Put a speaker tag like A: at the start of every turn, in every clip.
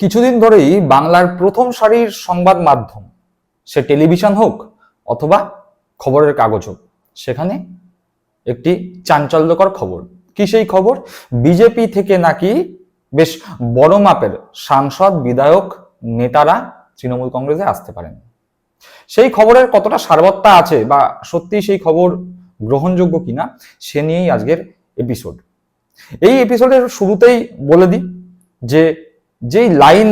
A: কিছুদিন ধরেই বাংলার প্রথম সারির সংবাদ মাধ্যম, সে টেলিভিশন হোক অথবা খবরের কাগজ হোক, সেখানে একটি চাঞ্চল্যকর খবর। কি সেই খবর? বিজেপি থেকে নাকি বেশ বড় মাপের সাংসদ, বিধায়ক, নেতারা তৃণমূল কংগ্রেসে আসতে পারেন। সেই খবরের কতটা সারবত্তা আছে বা সত্যি সেই খবর গ্রহণযোগ্য কিনা, সে নিয়েই আজকের এপিসোড। এই এপিসোডের শুরুতেই বলে দিই যে যেই লাইন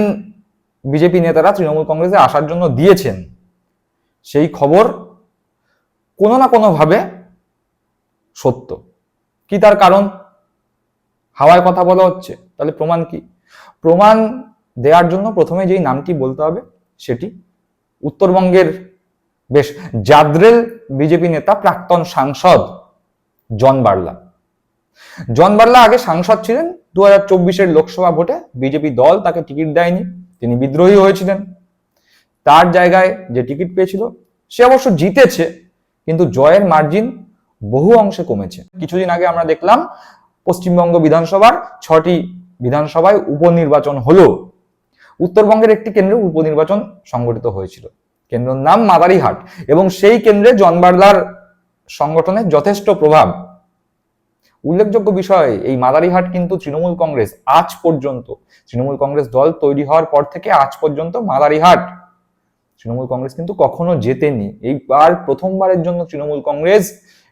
A: বিজেপি নেতারা তৃণমূল কংগ্রেসে আসার জন্য দিয়েছেন, সেই খবর কোনো না কোনোভাবে সত্য। কি তার কারণ? হাওয়ায় কথা বলা হচ্ছে। তাহলে প্রমাণ কি? প্রমাণ দেওয়ার জন্য প্রথমে যেই নামটি বলতে হবে, সেটি উত্তরবঙ্গের বেশ জাদ্রেল বিজেপি নেতা প্রাক্তন সাংসদ জন বার্লা। জন বার্লা আগে সাংসদ ছিলেন দু হাজার চব্বিশের লোকসভা ভোটে বিজেপি দল তাকে টিকিট দেয়নি। তিনি বিদ্রোহী হয়েছিলেন। তার জায়গায় যে টিকিট পেয়েছিল, সে অবশ্য জিতেছে, কিন্তু জয়ের মার্জিন বহু অংশে কমেছে। কিছুদিন আগে আমরা দেখলাম, পশ্চিমবঙ্গ বিধানসভার ছটি বিধানসভায় উপনির্বাচন হলো। উত্তরবঙ্গের একটি কেন্দ্রে উপনির্বাচন সংগঠিত হয়েছিল। কেন্দ্রের নাম মাদারিহাট, এবং সেই কেন্দ্রে জন বার্লার সংগঠনের যথেষ্ট প্রভাব উল্লেখযোগ্য বিষয়, এই মাদারিহাট কিন্তু তৃণমূল কংগ্রেস আজ পর্যন্ত, তৃণমূল কংগ্রেস দল তৈরি হওয়ার পর থেকে আজ পর্যন্ত মাদারিহাট। তৃণমূল কংগ্রেস কিন্তু কখনো জেতেনি। এইবার প্রথমবারের জন্য তৃণমূল কংগ্রেস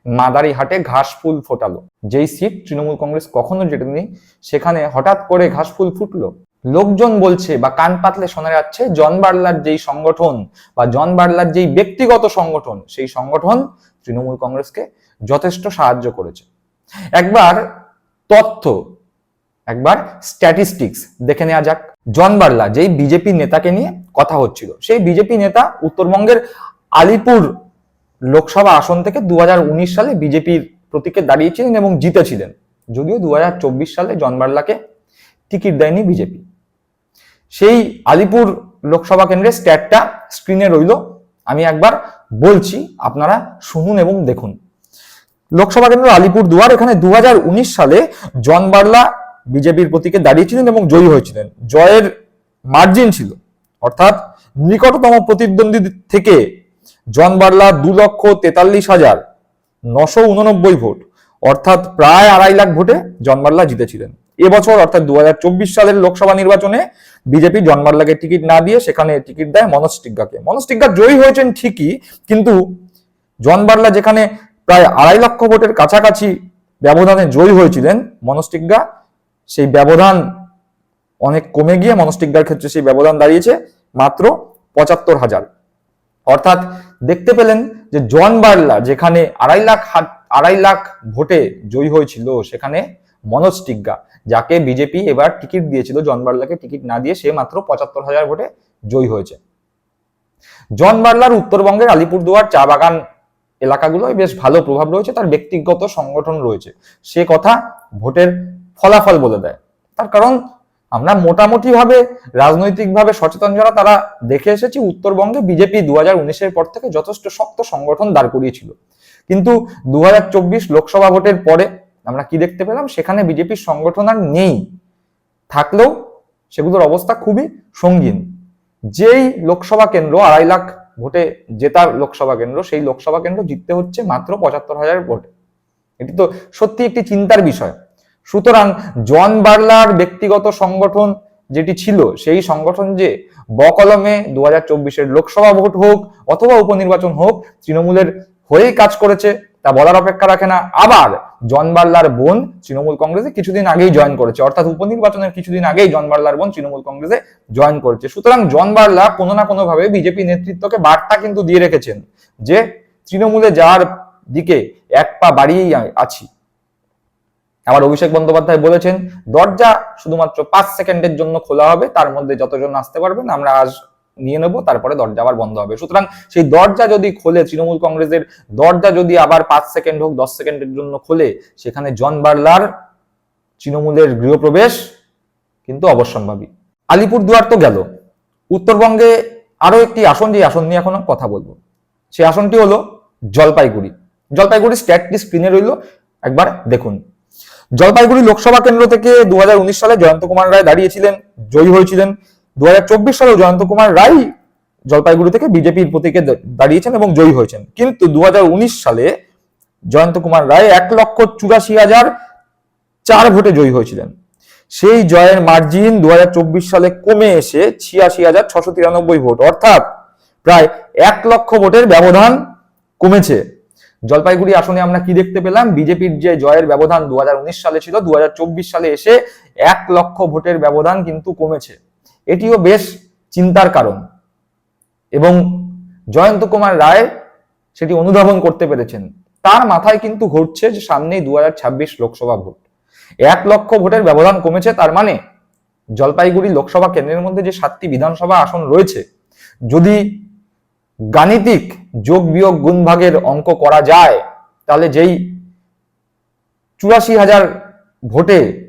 A: মাদারিহাটে ঘাস ফুল ফোটালো। যেই সিট তৃণমূল কংগ্রেস কখনো জেতেনি, সেখানে হঠাৎ করে ঘাস ফুল ফুটলো। লোকজন বলছে বা কান পাতলে শোনা যাচ্ছে, জন বার্লার যেই সংগঠন বা জন বার্লার যেই ব্যক্তিগত সংগঠন, সেই সংগঠন তৃণমূল কংগ্রেসকে যথেষ্ট সাহায্য করেছে। একবার তথ্য, একবার স্ট্যাটিস্টিক্স দেখে নেওয়া যাক। জন বার্লা, যেই বিজেপি নেতাকে নিয়ে কথা হচ্ছিল, সেই বিজেপি নেতা উত্তরবঙ্গের আলিপুর লোকসভা আসন থেকে দু হাজার উনিশ সালে বিজেপির প্রতীকে দাঁড়িয়েছিলেন এবং জিতেছিলেন। যদিও দু হাজার চব্বিশ সালে জন বার্লাকে টিকিট দেয়নি বিজেপি। সেই আলিপুর লোকসভা কেন্দ্রের স্ট্যাটটা স্ক্রিনে রইল। আমি একবার বলছি, আপনারা শুনুন এবং দেখুন। লোকসভা কেন্দ্র আলিপুর দুয়ার এখানে দু হাজার উনিশ সালে জন বার্লা বিজেপির প্রতীকে দাঁড়িয়েছিলেন এবং জয়ী হয়েছিলেন। জয়ের মার্জিন ছিল। অর্থাৎ নিকটতম প্রতিদ্বন্দ্বী থেকে জন বার্লা দু লক্ষ তেতাল্লিশ হাজার নশো উননব্বই ভোট, অর্থাৎ প্রায় আড়াই লাখ ভোটে জন বার্লা জিতেছিলেন। এবছর অর্থাৎ দু হাজার চব্বিশ সালের লোকসভা নির্বাচনে বিজেপি জন বার্লাকে টিকিট না দিয়ে সেখানে টিকিট দেয় মনোজ টিগ্গাকে। মনোজ টিগ্গা জয়ী হয়েছেন ঠিকই, কিন্তু জন বার্লা যেখানে প্রায় আড়াই লক্ষ ভোটের কাছাকাছি ব্যবধানে জয়ী হয়েছিলেন মনোজ টিগ্গা সেই ব্যবধান অনেক কমে গিয়ে মনোজ টিগ্গার ক্ষেত্রে সেই ব্যবধান দাঁড়িয়েছে মাত্র পঁচাত্তর হাজার। অর্থাৎ দেখতে পেলেন যে জন বার্লা যেখানে আড়াই লাখ আড়াই লাখ ভোটে জয়ী হয়েছিল সেখানে মনোজ টিগ্গা যাকে বিজেপি এবার টিকিট দিয়েছিল, জন বার্লাকে টিকিট না দিয়ে সে মাত্র পঁচাত্তর হাজার ভোটে জয়ী হয়েছে। জন বার্লার উত্তরবঙ্গের আলিপুরদুয়ার চা বাগান এলাকাগুলোয় বেশ ভালো প্রভাব রয়েছে, তার ব্যক্তিগত সংগঠন রয়েছে। সে কথা ভোটের ফলাফল বলে দেয়। তার কারণ আমরা মোটামুটি ভাবে রাজনৈতিকভাবে সচেতন যারা, তারা দেখে এসেছি, উত্তরবঙ্গে বিজেপি দু হাজার পর থেকে যথেষ্ট শক্ত সংগঠন দাঁড় করিয়েছিল। কিন্তু দু হাজার চব্বিশ লোকসভা ভোটের পরে আমরা কি দেখতে পেলাম? সেখানে বিজেপির সংগঠন আর নেই। থাকলেও সেগুলোর অবস্থা খুবই সঙ্গীন। যেই লোকসভা কেন্দ্র আড়াই লাখ ভোটে জেতার লোকসভা কেন্দ্র, সেই লোকসভা কেন্দ্র জিততে হচ্ছে মাত্র পঁচাত্তর হাজার ভোটে। এটি তো সত্যি একটি চিন্তার বিষয়। সুতরাং জন বার্লার ব্যক্তিগত সংগঠন যেটি ছিল, সেই সংগঠন যে বকলমে দু হাজার চব্বিশের লোকসভা ভোট হোক অথবা উপনির্বাচন হোক, তৃণমূলের হয়েই কাজ করেছে তা বলার অপেক্ষা রাখে না। আবার জন বার্লার বোন তৃণমূল কংগ্রেসে কিছুদিন আগেই জয়েন করেছে। অর্থাৎ উপনির্বাচনের কিছুদিন আগেই জন বার্লার বোন তৃণমূল কংগ্রেসে জয়েন করেছে। সুতরাং জন বার্লা কোনো না কোনো ভাবে বিজেপি নেতৃত্বকে বার্তা কিন্তু দিয়ে রেখেছেন যে, তৃণমূলে যাওয়ার দিকে এক পা বাড়িয়েই আছি। আবার অভিষেক বন্দ্যোপাধ্যায় বলেছেন, দরজা শুধুমাত্র পাঁচ সেকেন্ডের জন্য খোলা হবে, তার মধ্যে যতজন আসতে পারবেন, আমরা আজ নিয়ে নেব, তারপরে দরজা আবার বন্ধ হবে। সুতরাং সেই দরজা যদি খোলে, তৃণমূল কংগ্রেসের দরজা যদি আবার পাঁচ সেকেন্ড হোক, দশ সেকেন্ডের জন্য খোলে, সেখানে জন বার্লার তৃণমূলের গৃহপ্রবেশ কিন্তু অবশ্যম্ভাবী। আলিপুরদুয়ার তো গেল। উত্তরবঙ্গে আরও একটি আসন যে আসন নিয়ে এখন কথা বলব। সেই আসনটি হলো জলপাইগুড়ি। জলপাইগুড়ি স্ট্যাটটি স্ক্রিনে রইল, একবার দেখুন। জলপাইগুড়ি লোকসভা কেন্দ্র থেকে দু হাজার উনিশ সালে জয়ন্ত কুমার রায় দাঁড়িয়েছিলেন, জয়ী হয়েছিলেন। দু সালেও জয়ন্ত কুমার রায় জলপাইগুড়ি থেকে বিজেপির প্রতীকে দাঁড়িয়েছেন এবং জয়ী হয়েছেন। কিন্তু দু হাজার উনিশ সালে জয়ন্ত কুমার রায় এক লক্ষ চুরাশি হাজার চার ভোটে জয়ী হয়েছিলেন। সেই জয়ের মার্জিন দু হাজার চব্বিশ সালে কমে এসে ছিয়াশি হাজার ছশো তিরানব্বই ভোট। অর্থাৎ প্রায় এক লক্ষ ভোটের ব্যবধান কমেছে। জলপাইগুড়ি আসনে আমরা কি দেখতে পেলাম? বিজেপির যে জয়ের ব্যবধান দু হাজার উনিশ সালে ছিল দু হাজার চব্বিশ সালে এসে এক লক্ষ ভোটের ব্যবধান কিন্তু কমেছে। এটিও বেশ চিন্তার কারণ। এবং জয়ন্ত কুমার রায় সেটি অনুধাবন করতে পেরেছেন। তার মাথায় কিন্তু ঘটছে যে সামনেই দু হাজার ছাব্বিশ লোকসভা ভোট। এক লক্ষ ভোটের ব্যবধান কমেছে, তার মানে জলপাইগুড়ি লোকসভা কেন্দ্রের মধ্যে যে সাতটি বিধানসভা আসন রয়েছে, যদি গাণিতিক যোগ বিয়োগ গুণ ভাগের অঙ্ক করা যায়, তাহলে যেই চুরাশি হাজার ভোটে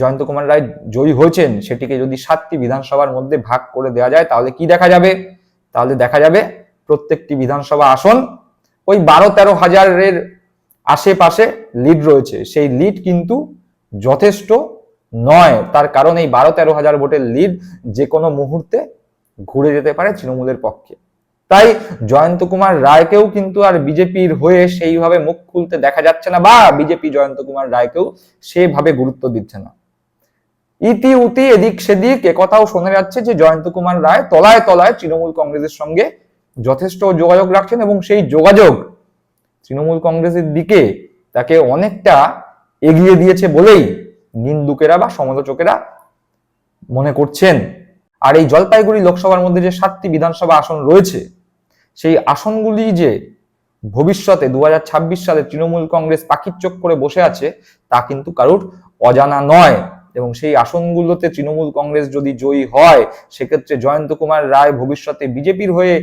A: জয়ন্ত কুমার রায় জয়ী হয়েছেন, সেটিকে যদি সাতটি বিধানসভার মধ্যে ভাগ করে দেওয়া যায়, তাহলে কি দেখা যাবে? তাহলে দেখা যাবে প্রত্যেকটি বিধানসভা আসন ওই বারো তেরো হাজারের আশেপাশে লিড রয়েছে। সেই লিড কিন্তু যথেষ্ট নয়। তার কারণ এই বারো তেরো হাজার ভোটের লিড যে কোনো মুহূর্তে ঘুরে যেতে পারে তৃণমূলের পক্ষে। তাই জয়ন্ত কুমার রায়কেও কিন্তু আর বিজেপির হয়ে সেইভাবে মুখ খুলতে দেখা যাচ্ছে না, বা বিজেপি জয়ন্ত কুমার রায়কেও সেভাবে গুরুত্ব দিচ্ছে না। ইতি, উতি, এদিক, সেদিক একথাও শোনা যাচ্ছে যে জয়ন্ত কুমার রায় তলায় তলায় তৃণমূল কংগ্রেসের সঙ্গে যথেষ্ট যোগাযোগ রাখছেন এবং সেই যোগাযোগ তৃণমূল কংগ্রেসের দিকে তাকে অনেকটা এগিয়ে দিয়েছে বলেই নিন্দুকেরা বা সমালোচকেরা মনে করছেন। আর এই জলপাইগুড়ি লোকসভার মধ্যে যে সাতটি বিধানসভা আসন রয়েছে, সেই আসনগুলি যে ভবিষ্যতে দু হাজার ছাব্বিশ সালে তৃণমূল কংগ্রেস পাখির চোখ করে বসে আছে, তা কিন্তু কারুর অজানা নয়। এবং সেই আসনগুলোতে তৃণমূল কংগ্রেস যদি জয়ী হয়, সেক্ষেত্রে জয়ন্ত কুমার রায় ভবিষ্যতে বিজেপির হয়ে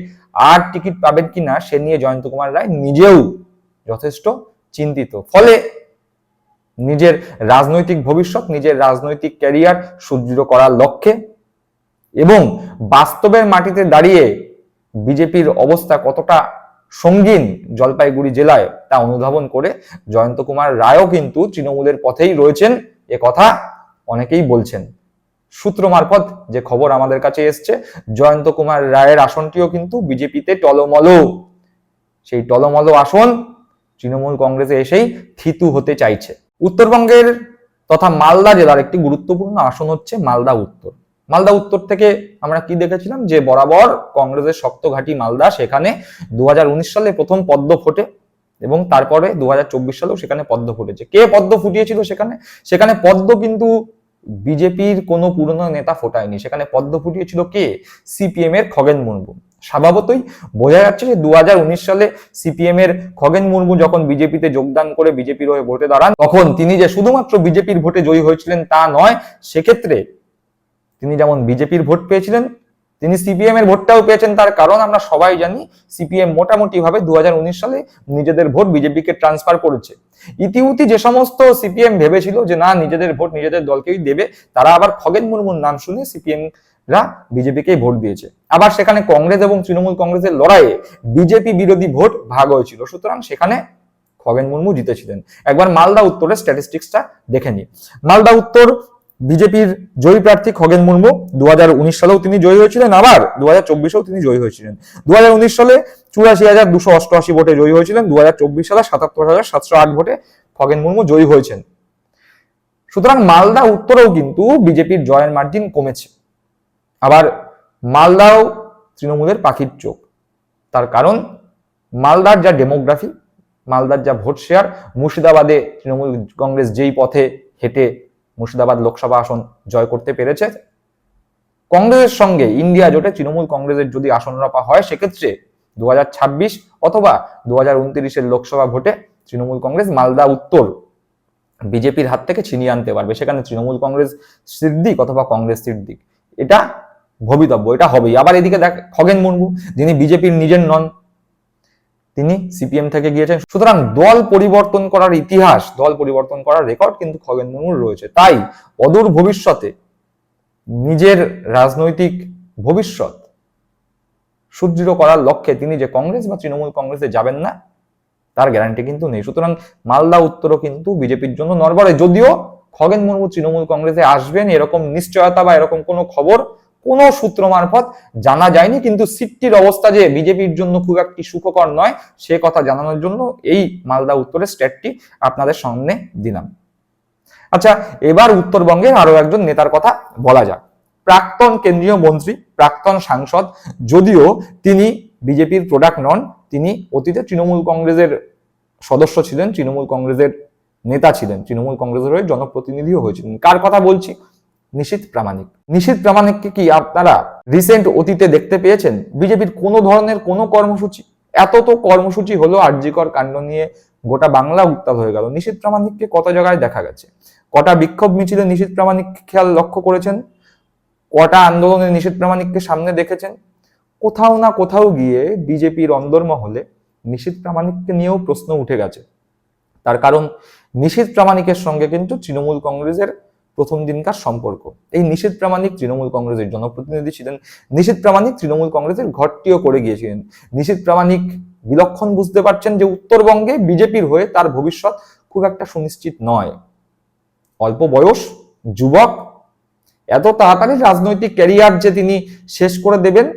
A: আর টিকিট পাবেন কিনা সে নিয়ে জয়ন্ত কুমার রায় নিজেও যথেষ্ট চিন্তিত। ফলে নিজের রাজনৈতিক ভবিষ্যৎ, নিজের রাজনৈতিক ক্যারিয়ার সুদৃঢ় করার লক্ষ্যে এবং বাস্তবের মাটিতে দাঁড়িয়ে বিজেপির অবস্থা কতটা সঙ্গীন জলপাইগুড়ি জেলায়, তা অনুধাবন করে জয়ন্ত কুমার রায়ও কিন্তু তৃণমূলের পথেই রয়েছেন, এ কথা অনেকেই বলছেন। সূত্র মারফত যে খবর আমাদের কাছে এসছে, জয়ন্ত কুমার রায়ের আসনটিও কিন্তু বিজেপিতে টলমল। সেই টলমল আসন তৃণমূল কংগ্রেসে এসেই থিতু হতে চাইছে। উত্তরবঙ্গের তথা মালদা জেলার একটি গুরুত্বপূর্ণ আসন হচ্ছে মালদা উত্তর। মালদা উত্তর থেকে আমরা কি দেখেছিলাম? যে বরাবর কংগ্রেসের শক্ত ঘাঁটি মালদা, সেখানে দু হাজার উনিশ সালে প্রথম পদ্ম ফোটে। এবং তারপরে দু হাজার চব্বিশ সালেও সেখানে পদ্ম ফুটেছে। কে পদ্ম ফুটিয়েছিল সেখানে? সেখানে পদ্ম কিন্তু বিজেপির কোনো পুরনো নেতা ফোটায়নি। সেখানে পদ্ম ফুটিয়েছিল কে? সিপিএম এর খগেন মুর্মু। স্বভাবতই বোঝা যাচ্ছে যে দু হাজার উনিশ সালে সিপিএম এর খগেন মুর্মু যখন বিজেপিতে যোগদান করে বিজেপির হয়ে ভোটে দাঁড়ান, তখন তিনি যে শুধুমাত্র বিজেপির ভোটে জয়ী হয়েছিলেন তা নয়, সেক্ষেত্রে তিনি যেমন বিজেপির ভোট পেয়েছিলেন তিনি সিপিএম এর ভোটটাও পেয়েছেন, তার কারণ আমরা সবাই জানি সিপিএম মোটামুটি ভাবে দুহাজার উনিশ সালে নিজেদের ভোট বিজেপিকে ট্রান্সফার করেছে। ইতিউতি যে সমস্ত সিপিএম ভেবেছিল যে না, নিজেদের ভোট নিজেদের দলকেই দেবে, তারা আবার খগেন মুর্মুর নাম শুনে সিপিএম রা বিজেপিকেই ভোট দিয়েছে। আবার সেখানে কংগ্রেস এবং তৃণমূল কংগ্রেসের লড়াইয়ে বিজেপি বিরোধী ভোট ভাগ হয়েছিল। সুতরাং সেখানে খগেন মুর্মু জিতেছিলেন। একবার মালদা উত্তরের স্ট্যাটিস্টিক্সটা দেখে নি মালদা উত্তর বিজেপির জয়ী প্রার্থী খগেন মুর্মু দু হাজার উনিশ সালেও তিনি জয়ী হয়েছিলেন, আবার দু হাজার চব্বিশেও তিনি জয়ী হয়েছিলেন। দু হাজার উনিশ সালে চুরাশি হাজার দুশো অষ্টআশি ভোটে জয়ী হয়েছিলেন দু হাজার চব্বিশ সালে সাতাত্তর হাজার সাতশো আট ভোটে খগেন মুর্মু জয়ী হয়েছেন। সুতরাং মালদা উত্তরেও কিন্তু বিজেপির জয়ের মার্জিন কমেছে। আবার মালদাও তৃণমূলের পাখির চোখ। তার কারণ, মালদার যা ডেমোগ্রাফি মালদার যা ভোট শেয়ার মুর্শিদাবাদে তৃণমূল কংগ্রেস যেই পথে হেঁটে মুর্শিদাবাদ লোকসভা আসন জয় করতে পেরেছে। কংগ্রেসের সঙ্গে ইন্ডিয়া জোটে তৃণমূল কংগ্রেসের যদি আসন রপা হয়, সেক্ষেত্রে দু হাজার ছাব্বিশ অথবা দু হাজার লোকসভা ভোটে তৃণমূল কংগ্রেস মালদা, উত্তর বিজেপির হাত থেকে ছিনিয়ে আনতে পারবে। সেখানে তৃণমূল কংগ্রেস সিদ্দিক অথবা কংগ্রেস সিদ্দিক। এটা ভবিতব্য, এটা হবেই। আবার এদিকে দেখ, খগেন মুর্মু, যিনি বিজেপির নিজের নন তিনি সিপিএম থেকে গিয়েছেন। সুতরাং দল পরিবর্তন করার ইতিহাস, দল পরিবর্তন করার রেকর্ড কিন্তু খগেন মুর্মুর রয়েছে। তাই অদূর ভবিষ্যতে নিজের রাজনৈতিক ভবিষ্যৎ সুদৃঢ় করার লক্ষ্যে তিনি যে কংগ্রেস বা তৃণমূল কংগ্রেসে যাবেন না, তার গ্যারান্টি কিন্তু নেই। সুতরাং মালদা উত্তরও কিন্তু বিজেপির জন্য নরবরে যদিও খগেন মুর্মু তৃণমূল কংগ্রেসে আসবেন, এরকম নিশ্চয়তা বা এরকম কোনো খবর কোনো সূত্র মারফত জানা যায়নি, কিন্তু সিটটির অবস্থা যে বিজেপির জন্য খুব একটি সুখকর নয়, সে কথা জানানোর জন্য এই মালদা উত্তরের স্টেটটি আপনাদের সামনে দিলাম। আচ্ছা এবার উত্তরবঙ্গের আরও একজন নেতার কথা বলা যাক। প্রাক্তন কেন্দ্রীয় মন্ত্রী, প্রাক্তন সাংসদ, যদিও তিনি বিজেপির প্রোডাক্ট নন, তিনি অতীতে তৃণমূল কংগ্রেসের সদস্য ছিলেন, তৃণমূল কংগ্রেসের নেতা ছিলেন, তৃণমূল কংগ্রেসের হয়ে জনপ্রতিনিধিও হয়েছিলেন। কার কথা বলছি? নিশীত প্রামাণিক। নিশীত প্রামাণিককে কি আপনারা রিসেন্ট অতীতে দেখতে পেয়েছেন? বিজেপির কোনো ধরনের কোনো কর্মসূচি? এত তো কর্মসূচি হলো আর্যিকর কাণ্ড নিয়ে গোটা বাংলা উত্তাল হয়ে গেল। নিশীত প্রামাণিককে কত জায়গায় দেখা গেছে? কটা বিক্ষোভ মিছিলে নিশীত প্রামাণিক খেয়াল লক্ষ্য করেছেন? কটা আন্দোলনে নিশীত প্রামাণিককে সামনে দেখেছেন? কোথাও না কোথাও গিয়ে বিজেপির অন্দরমহলে নিশীত প্রামাণিককে নিয়েও প্রশ্ন উঠে গেছে। তার কারণ নিশীত প্রামাণিকের সঙ্গে কিন্তু তৃণমূল কংগ্রেসের প্রথম দিনকার সম্পর্ক। এই নিশীত প্রামাণিক তৃণমূল কংগ্রেসের জনপ্রতিনিধি ছিলেন নিশীত প্রামাণিক তৃণমূল কংগ্রেসের ঘরটিও করে গিয়েছিলেন। নিশীত প্রামাণিক বিলক্ষণ বুঝতে পারছেন যে উত্তরবঙ্গে বিজেপির হয়ে তার ভবিষ্যৎ খুব একটা সুনিশ্চিত নয়। অল্প বয়স, যুবক, এত তাড়াতাড়ি রাজনৈতিক ক্যারিয়ার যে তিনি শেষ করে দেবেন,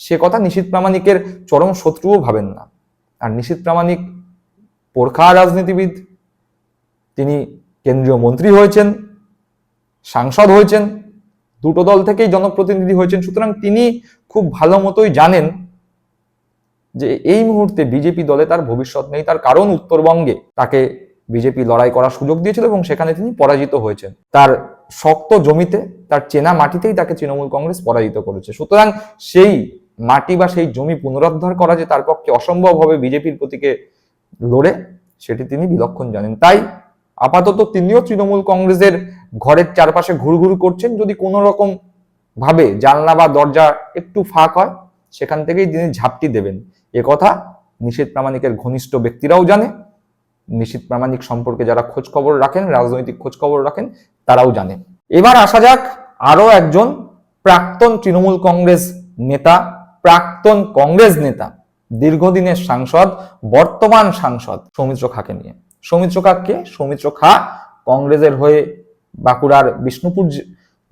A: সে কথা নিশীত প্রামাণিকের চরম শত্রুও ভাবেন না। আর নিশীত প্রামাণিক পোরখা রাজনীতিবিদ, তিনি কেন্দ্রীয় মন্ত্রী হয়েছেন সাংসদ হয়েছেন, দুটো দল থেকেই জনপ্রতিনিধি হয়েছেন, সুতরাং তিনি খুব ভালো মতোই জানেন যে এই মুহূর্তে বিজেপি দলে তার ভবিষ্যৎ নেই, তার কারণ উত্তরবঙ্গে তাকে বিজেপি লড়াই করার সুযোগ দিয়েছিল এবং সেখানে তিনি পরাজিত হয়েছেন। তার শক্ত জমিতে, তার চেনা মাটিতেই তাকে তৃণমূল কংগ্রেস পরাজিত করেছে। সুতরাং সেই মাটি বা সেই জমি পুনরুদ্ধার করা যে তার পক্ষে অসম্ভব হবে বিজেপির প্রতীকে লড়ে, সেটি তিনি বিলক্ষণ জানেন। তাই আপাতত তিনিও তৃণমূল কংগ্রেসের ঘরের চারপাশে ঘুরঘুর করছেন যদি কোনো রকম ভাবে জানলা বা দরজা একটু ফাঁক হয়, সেখান থেকেই তিনি ঝাপটি দেবেন। এ কথা নিষেধ প্রামাণিকের ঘনিষ্ঠ ব্যক্তিরাও জানে। নিশীত প্রামাণিক সম্পর্কে যারা খোঁজ খবর রাখেন, রাজনৈতিক খোঁজ খবর রাখেন, তারাও জানেন এবার আসা যাক আরও একজন প্রাক্তন তৃণমূল কংগ্রেস নেতা, প্রাক্তন কংগ্রেস নেতা, দীর্ঘদিনের সাংসদ, বর্তমান সাংসদ সৌমিত্র খাকে নিয়ে। সৌমিত্র খাকে সৌমিত্র খা কংগ্রেসের হয়ে বাঁকুড়ার বিষ্ণুপুর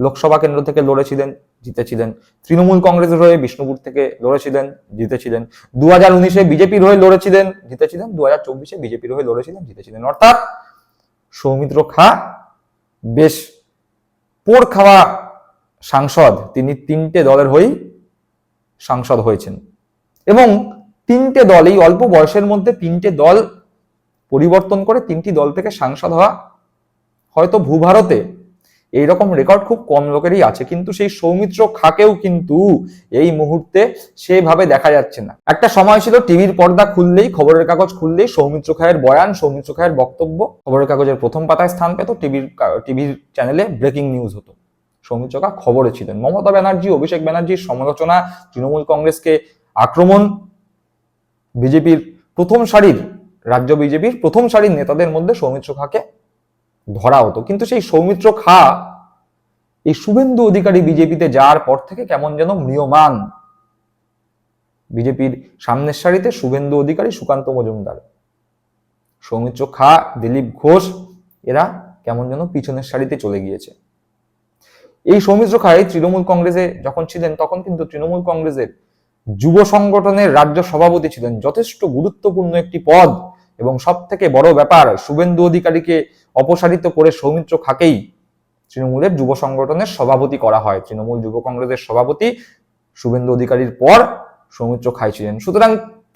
A: লোকসভা কেন্দ্র থেকে লড়েছিলেন, জিতেছিলেন। তৃণমূল কংগ্রেসের হয়ে বিষ্ণুপুর থেকে লড়েছিলেন, জিতেছিলেন। দু হাজার উনিশে বিজেপির হয়ে লড়েছিলেন, জিতেছিলেন। দু হাজার চব্বিশে বিজেপির হয়ে লড়েছিলেন, জিতেছিলেন। অর্থাৎ সৌমিত্র খা বেশ পোড় খাওয়া সাংসদ। তিনি তিনটে দলের হয়েই সাংসদ হয়েছেন। এবং তিনটে দল এই অল্প বয়সের মধ্যে তিনটে দল পরিবর্তন করে তিনটি দল থেকে সাংসদ হওয়া হয়তো ভূভারতে এইরকম রেকর্ড খুব কম লোকেরই আছে, কিন্তু সেই সৌমিত্র খাকেও কিন্তু এই মুহূর্তে সেভাবে দেখা যাচ্ছে না। একটা সময় ছিল টিভির পর্দা খুললেই, খবরের কাগজ খুললেই সৌমিত্র খায়ের বয়ান, সৌমিত্র খায়ের বক্তব্য, খবরের কাগজের প্রথম পাতায় স্থান পেত, টিভির টিভির চ্যানেলে ব্রেকিং নিউজ হতো। সৌমিত্র খা খবরে ছিলেন। মমতা ব্যানার্জি, অভিষেক ব্যানার্জির সমালোচনা, তৃণমূল কংগ্রেসকে আক্রমণ, বিজেপির প্রথম সারির, রাজ্য বিজেপির প্রথম সারির নেতাদের মধ্যে সৌমিত্র খাকে ধরা হতো। কিন্তু সেই সৌমিত্র খা এই শুভেন্দু অধিকারী বিজেপিতে যাওয়ার পর থেকে কেমন যেন ম্রিয়মান। বিজেপির সামনের সারিতে শুভেন্দু অধিকারী, সুকান্ত মজুমদার। সৌমিত্র খা, দিলীপ ঘোষ, এরা কেমন যেন পিছনের সারিতে চলে গিয়েছে। এই সৌমিত্র খাই তৃণমূল কংগ্রেসে যখন ছিলেন, তখন কিন্তু তৃণমূল কংগ্রেসের যুব সংগঠনের রাজ্য সভাপতি ছিলেন। যথেষ্ট গুরুত্বপূর্ণ একটি পদ এবং সব থেকে বড় ব্যাপার, শুভেন্দু অধিকারীকে অপসারিত করে সৌমিত্র খাকেই তৃণমূলের যুব সংগঠনের সভাপতি করা হয়। তৃণমূল যুব কংগ্রেসের সভাপতি শুভেন্দু অধিকারীর পর সৌমিত্র খাই ছিলেন। সুতরাং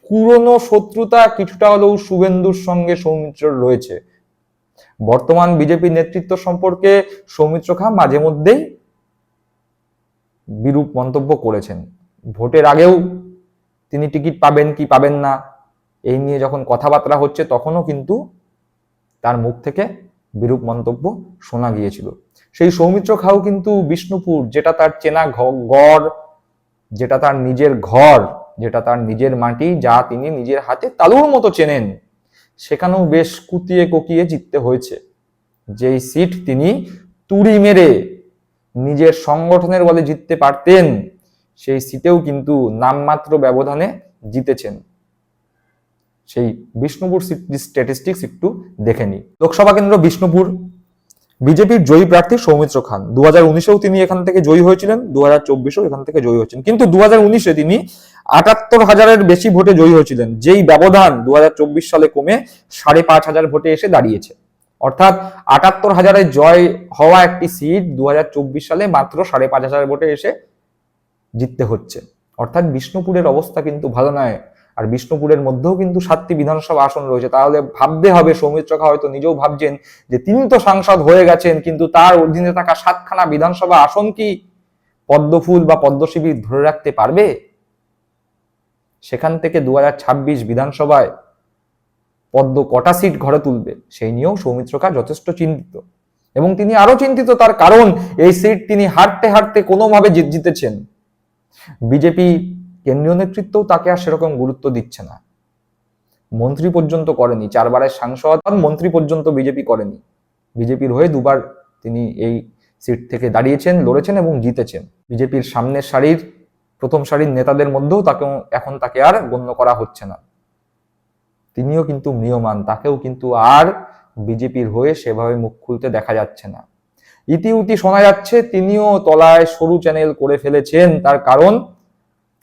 A: পুরনো শত্রুতা কিছুটা হলেও শুভেন্দুর সঙ্গে সৌমিত্রর রয়েছে। বর্তমান বিজেপি নেতৃত্ব সম্পর্কে সৌমিত্র খা মাঝে মধ্যেই বিরূপ মন্তব্য করেছেন। ভোটের আগেও তিনি টিকিট পাবেন কি পাবেন না, এই নিয়ে যখন কথাবার্তা হচ্ছে তখনও কিন্তু তার মুখ থেকে বিরূপ মন্তব্য শোনা গিয়েছিল। সেই সৌমিত্র খাও কিন্তু বিষ্ণুপুর, যেটা তার চেনা গড়, যেটা তার নিজের ঘর, যেটা তার নিজের মাটি, যা তিনি নিজের হাতে তালুর মতো চেনেন, সেখানেও বেশ কুতিয়ে কোকিয়ে জিততে হয়েছে। যেই সিট তিনি তুড়ি মেরে নিজের সংগঠনের বলে জিততে পারতেন, সেই সিটেও কিন্তু নামমাত্র ব্যবধানে জিতেছেন। সেই বিষ্ণুপুর স্ট্যাটিস্টিক্স একটু দেখে নিই। লোকসভা কেন্দ্র বিষ্ণুপুর। বিজেপির জয়ী প্রার্থী সৌমিত্র খান। দু হাজার উনিশেও তিনি এখান থেকে জয়ী হয়েছিলেন দু হাজার চব্বিশেও এখান থেকে জয়ী হয়েছেন কিন্তু দু হাজার উনিশে তিনি আটাত্তর হাজারের বেশি ভোটে জয়ী হয়েছিলেন, যেই ব্যবধান দু হাজার চব্বিশ সালে কমে সাড়ে পাঁচ হাজার ভোটে এসে দাঁড়িয়েছে। অর্থাৎ আটাত্তর হাজারে জয় হওয়া একটি সিট দু হাজার চব্বিশ সালে মাত্র সাড়ে পাঁচ হাজার ভোটে এসে জিততে হচ্ছে। অর্থাৎ বিষ্ণুপুরের অবস্থা কিন্তু ভালো নয়। আর বিষ্ণুপুরের মধ্যেও কিন্তু সাতটি বিধানসভা আসন রয়েছে। তাহলে ভাবতে হবে সৌমিত্র খা হয়তো নিজেও ভাবছেন যে তিনি তো সাংসদ হয়ে গেছেন, কিন্তু তার অধীনে থাকা সাতখানা বিধানসভা আসন কি পদ্মফুল বা পদ্মশিবির ধরে রাখতে পারবে? সেখান থেকে দু হাজার ছাব্বিশ বিধানসভায় পদ্ম কটা সিট ঘরে তুলবে, সেই নিয়েও সৌমিত্র খা যথেষ্ট চিন্তিত। এবং তিনি আরও চিন্তিত তার কারণ, এই সিট তিনি হারতে হারতে কোনোভাবে জিত জিতেছেন। বিজেপি কেন্দ্রীয় নেতৃত্বও তাকে আর সেরকম গুরুত্ব দিচ্ছে না। মন্ত্রী পর্যন্ত করেনি, চারবারের সাংসদ মন্ত্রী পর্যন্ত বিজেপি করেনি। বিজেপির হয়ে দুবার তিনি এই সিট থেকে দাঁড়িয়েছেন, লড়েছেন এবং জিতেছেন। বিজেপির সামনের সারির, প্রথম সারির নেতাদের মধ্যেও তাকে এখন তাকে আর গণ্য করা হচ্ছে না। তিনিও কিন্তু মৃয়মান তাকেও কিন্তু আর বিজেপির হয়ে সেভাবে মুখ খুলতে দেখা যাচ্ছে না। ইতিউতি শোনা যাচ্ছে, তিনিও তলায় সরু চ্যানেল করে ফেলেছেন, তার কারণ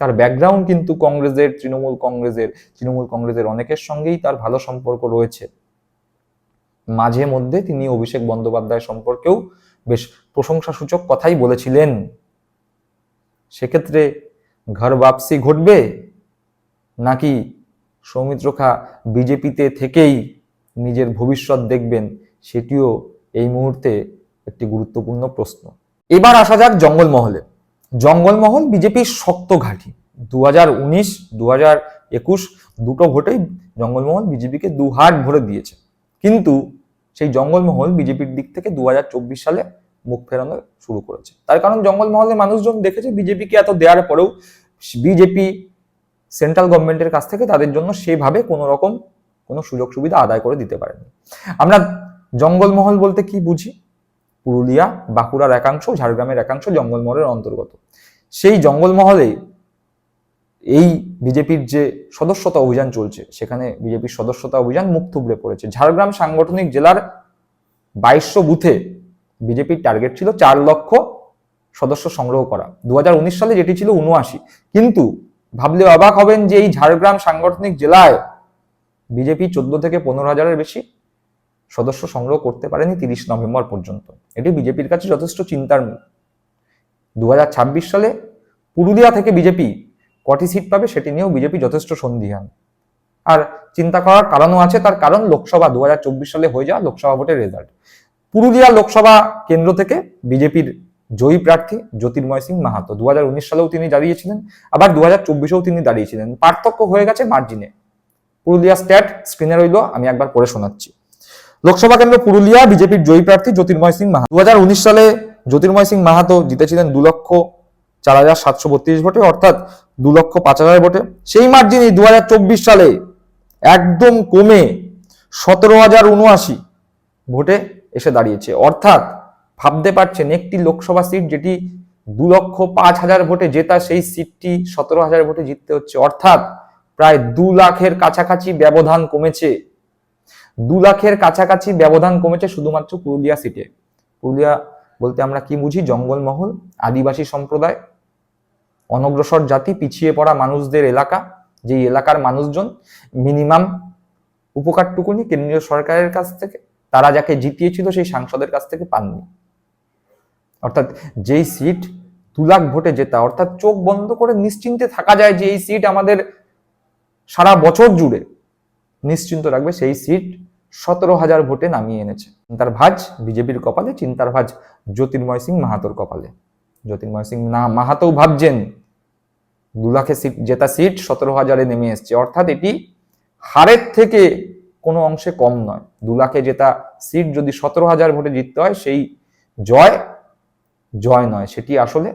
A: তার ব্যাকগ্রাউন্ড কিন্তু কংগ্রেসের, তৃণমূল কংগ্রেসের তৃণমূল কংগ্রেসের অনেকের সঙ্গেই তার ভালো সম্পর্ক রয়েছে। মাঝে মধ্যে তিনি অভিষেক বন্দ্যোপাধ্যায় সম্পর্কেও বেশ প্রশংসাসূচক কথাই বলেছিলেন। সেক্ষেত্রে ঘর বাপসি ঘটবে নাকি সৌমিত্র খা বিজেপিতে থেকেই নিজের ভবিষ্যৎ দেখবেন সেটিও এই মুহূর্তে একটি গুরুত্বপূর্ণ প্রশ্ন। এবার আসা যাক জঙ্গলমহলে। জঙ্গলমহল বিজেপির শক্ত ঘাঁটি। দু হাজার উনিশ দু হাজার একুশ দুটো ভোটেই জঙ্গলমহল বিজেপিকে দু হাট ভরে দিয়েছে। কিন্তু সেই জঙ্গলমহল বিজেপির দিক থেকে দু চব্বিশ সালে মুখ ফেরানো শুরু করেছে। তার কারণ জঙ্গলমহলের মানুষজন দেখেছে বিজেপিকে এত দেওয়ার পরেও বিজেপি সেন্ট্রাল গভর্নমেন্টের কাছ থেকে তাদের জন্য সেভাবে কোনো রকম কোনো সুযোগ সুবিধা আদায় করে দিতে পারেনি। আমরা জঙ্গলমহল বলতে কি বুঝি? পুরুলিয়া, বাঁকুড়ার একাংশ, ঝাড়গ্রামের একাংশ জঙ্গলমহলের অন্তর্গত। সেই জঙ্গলমহলে এই বিজেপির যে সদস্যতা অভিযান চলছে, সেখানে বিজেপির সদস্যতা অভিযান মুখ থুবড়ে পড়েছে। ঝাড়গ্রাম সাংগঠনিক জেলার বাইশশো বুথে বিজেপির টার্গেট ছিল চার লক্ষ সদস্য সংগ্রহ করা। দু হাজার উনিশ সালে যেটি ছিল উনআশি কিন্তু ভাবলে অবাক হবেন যে এই ঝাড়গ্রাম সাংগঠনিক জেলায় বিজেপি চোদ্দ থেকে পনেরো হাজারের বেশি সদস্য সংগ্রহ করতে পারেনি তিরিশ নভেম্বর পর্যন্ত। এটি বিজেপির কাছে যথেষ্ট চিন্তার মুখ দু সালে পুরুলিয়া থেকে বিজেপি কটি সিট পাবে সেটি নিয়েও বিজেপি যথেষ্ট সন্দিহান। আর চিন্তা করার কারণও আছে, তার কারণ লোকসভা দু হাজার চব্বিশ সালে হয়ে যাওয়া লোকসভা ভোটের রেজাল্ট পুরুলিয়া লোকসভা কেন্দ্র থেকে বিজেপির জয়ী প্রার্থী জ্যোতির্ময় সিং মাহাতো। দু হাজার উনিশ সালেও তিনি দাঁড়িয়েছিলেন, আবার দু হাজার চব্বিশেও তিনি দাঁড়িয়েছিলেন। পার্থক্য হয়ে গেছে মার্জিনে পুরুলিয়া স্ট্যাট স্ক্রিনে রইল আমি একবার পড়ে শোনাচ্ছি। লোকসভা কেন্দ্র পুরুলিয়া, বিজেপির জয়ী প্রার্থী জ্যোতির্ময় সিং মাহাতো। দু সালে জ্যোতির্ময় সিং মাহাতো জিতেছিলেন দু লক্ষ চার হাজার সাতশো বত্রিশ ভোটে, অর্থাৎ দু লক্ষ পাঁচ হাজার ভোটে। সেই মার্জিনই দু হাজার চব্বিশ সালে একদম কমে সতেরো হাজার উনআশি ভোটে এসে দাঁড়িয়েছে। অর্থাৎ ভাবতে পারছেন, একটি লোকসভা সিট যেটি দু লক্ষ পাঁচ হাজার ভোটে জেতা, সেই সিটটি সতেরো হাজার ভোটে জিততে হচ্ছে। অর্থাৎ প্রায় দু লাখের কাছাকাছি ব্যবধান কমেছে। দু লাখের কাছাকাছি ব্যবধান কমেছে শুধুমাত্র পুরুলিয়া সিটে। পুরুলিয়া বলতে আমরা কি বুঝি? জঙ্গলমহল, আদিবাসী সম্প্রদায়, অনগ্রসর জাতি, পিছিয়ে পড়া মানুষদের এলাকা, যেই এলাকার মানুষজন মিনিমাম উপকারটুকুনি কেন্দ্রীয় সরকারের কাছ থেকে, তারা যাকে জিতিয়েছিল সেই সাংসদের কাছ থেকে পাননি। অর্থাৎ যেই সিট দু লাখ ভোটে জেতা, অর্থাৎ চোখ বন্ধ করে নিশ্চিন্তে থাকা যায় যে এই সিট আমাদের সারা বছর জুড়ে নিশ্চিন্ত রাখবে সেই সিট সতেরো হাজার ভোটে নামিয়ে এনেছে। চিন্তার ভাজ বিজেপির কপালে, চিন্তার ভাজ জ্যোতির্ময় সিং মাহাতোর কপালে। জ্যোতির্ময় সিং না মাহাতো ভাবছেন, দু লাখে সিট, জেতা সিট সতেরো হাজারে নেমে এসছে। অর্থাৎ এটি হারের থেকে কোনো অংশে কম নয়। দু লাখে জেতা সিট যদি সতেরো হাজার ভোটে জিততে হয়, সেই জয় জয় নয়। সেটি আসলে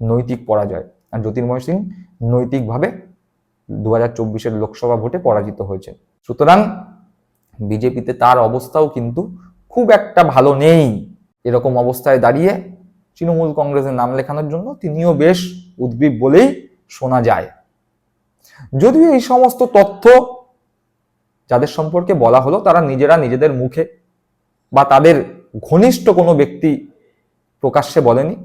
A: নৈতিক পরাজয়। আর জ্যোতির্ময় সিং নৈতিকভাবে দু হাজার চব্বিশের লোকসভা ভোটে পরাজিত হয়েছে। সুতরাং বিজেপিতে তার অবস্থাও কিন্তু খুব একটা ভালো নেই। এরকম অবস্থায় দাঁড়িয়ে তৃণমূল কংগ্রেসের নাম লেখানোর জন্য তিনিও বেশ উদ্গ্রীব বলেই শোনা যায়। যদিও এই সমস্ত তথ্য যাদের সম্পর্কে বলা হলো, তারা নিজেরা নিজেদের মুখে বা তাদের ঘনিষ্ঠ কোনো ব্যক্তি প্রকাশ্যে বলেনি।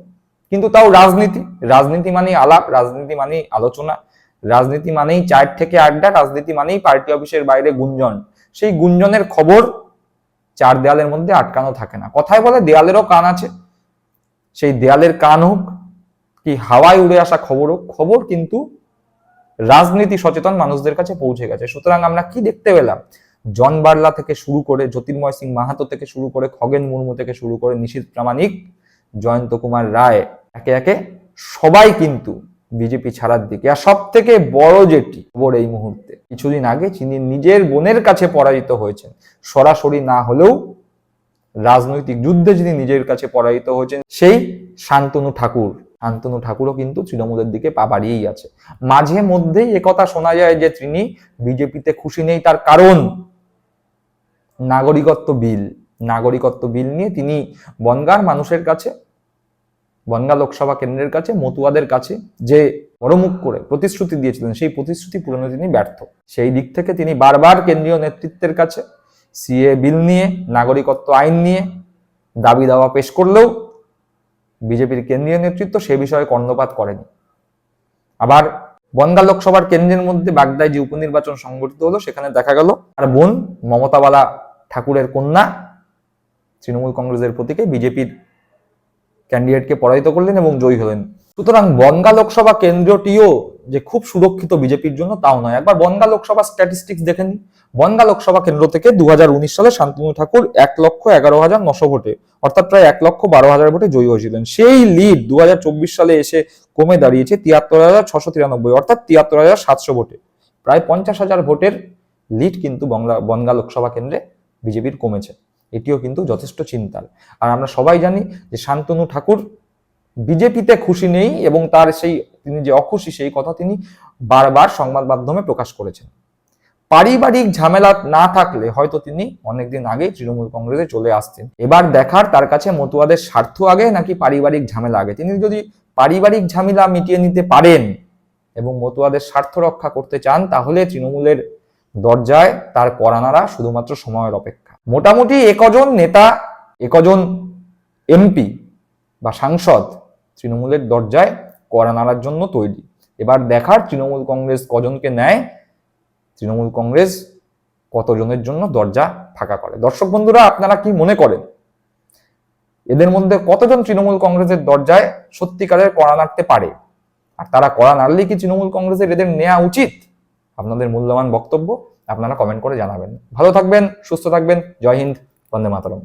A: কিন্তু তাও রাজনীতি রাজনীতি মানেই আলাপ, রাজনীতি মানেই আলোচনা। রাজনীতি মানেই চার থেকে আড্ডা রাজনীতি মানেই পার্টি অফিসের বাইরে গুঞ্জন। সেই গুঞ্জনের খবর চার দেয়ালের মধ্যে আটকানো থাকে না। কথায় বলে দেয়ালেরও কান আছে। সেই দেয়ালের কান হোক কি হাওয়ায় উড়ে আসা খবর হোক, খবর কিন্তু রাজনীতি সচেতন মানুষদের কাছে পৌঁছে গেছে। সুতরাং আমরা কি দেখতে পেলাম? জন বার্লা থেকে শুরু করে জ্যোতির্ময় সিং মাহাতো থেকে শুরু করে খগেন মুর্মু থেকে শুরু করে নিশীথ প্রামাণিক, জয়ন্ত কুমার রায়, একে একে সবাই কিন্তু বিজেপি ছাড়ার দিকে। আর সব থেকে বড় যেটি খবর এই মুহূর্তে, কিছুদিন আগে তিনি নিজের বোনের কাছে পরাজিত হয়েছেন, সরাসরি না হলেও রাজনৈতিক যুদ্ধে যিনি নিজের কাছে পরাজিত হয়েছেন, সেই শান্তনু ঠাকুর। শান্তনু ঠাকুরও কিন্তু তৃণমূলের দিকে পা বাড়িয়েই আছে। মাঝে মধ্যেই একথা শোনা যায় যে তিনি বিজেপিতে খুশি নেই, তার কারণ নাগরিকত্ব বিল। নাগরিকত্ব বিল নিয়ে তিনি বনগার মানুষের কাছে বনগা লোকসভা কেন্দ্রের কাছে, মতুয়াদের কাছে যে বড়মুখ করে প্রতিশ্রুতি দিয়েছিলেন, সেই প্রতিশ্রুতি পূরণে তিনি ব্যর্থ। সেই দিক থেকে তিনি বারবার কেন্দ্রীয় নেতৃত্বের কাছে সিএ বিল নিয়ে, নাগরিকত্ব আইন নিয়ে দাবি দাওয়া পেশ করলেও বিজেপির কেন্দ্রীয় নেতৃত্ব সে বিষয়ে কর্ণপাত করেনি। আবার বনগা লোকসভার কেন্দ্রের মধ্যে বাগদায় যে উপনির্বাচন সংগঠিত হলো, সেখানে দেখা গেল আর বোন মমতাবালা ঠাকুরের কন্যা তৃণমূল কংগ্রেসের প্রতীকে বিজেপির ক্যান্ডিডেটকে পরাজিত করলেন এবং জয়ী হলেন। সুতরাং বনগা লোকসভা কেন্দ্রটিও যে খুব সুরক্ষিত বিজেপির জন্য, তাও নয়। একবার বনগা লোকসভা স্ট্যাটিস্টিক্স দেখে নিন। বনগা লোকসভা কেন্দ্র থেকে দু হাজার উনিশ সালে শান্তনু ঠাকুর এক লক্ষ এগারো হাজার নশো ভোটে, অর্থাৎ প্রায় এক লক্ষ বারো হাজার ভোটে জয়ী হয়েছিলেন। সেই লিড দু হাজার চব্বিশ সালে এসে কমে দাঁড়িয়েছে তিয়াত্তর হাজার ছশো তিরানব্বই, অর্থাৎ তিয়াত্তর হাজার সাতশো ভোটে। প্রায় পঞ্চাশ হাজার ভোটের লিড কিন্তু বনগা লোকসভা কেন্দ্রে বিজেপির কমেছে। এটিও কিন্তু যথেষ্ট চিন্তার। আর আমরা সবাই জানি যে শান্তনু ঠাকুর বিজেপিতে খুশি নেই এবং তার সেই তিনি যে অখুশি সেই কথা তিনি বারবার সংবাদ মাধ্যমে প্রকাশ করেছেন। পারিবারিক ঝামেলা না থাকলে হয়তো তিনি অনেকদিন আগে তৃণমূল কংগ্রেসে চলে আসতেন। এবার দেখার তার কাছে মতুয়াদের স্বার্থ আগে নাকি পারিবারিক ঝামেলা আগে? তিনি যদি পারিবারিক ঝামেলা মিটিয়ে নিতে পারেন এবং মতুয়াদের স্বার্থ রক্ষা করতে চান, তাহলে তৃণমূলের দরজায় তার করানারা শুধুমাত্র সময়ের অপেক্ষা মোটামুটি একজন নেতা, একজন এমপি বা সাংসদ তৃণমূলের দরজায় কড়া নাড়ার জন্য তৈরি। এবার দেখার তৃণমূল কংগ্রেস কজনকে নেয়, তৃণমূল কংগ্রেস কতজনের জন্য দরজা ফাঁকা করে? দর্শক বন্ধুরা, আপনারা কি মনে করেন? এদের মধ্যে কতজন তৃণমূল কংগ্রেসের দরজায় সত্যিকারের কড়া নাড়তে পারে? আর তারা কড়া নাড়লেই কি তৃণমূল কংগ্রেসের এদের নেওয়া উচিত? আপনাদের মূল্যবান বক্তব্য আপনারা কমেন্ট করে জানাবেন। ভালো থাকবেন সুস্থ থাকবেন। জয় হিন্দ বন্দে মাতরম।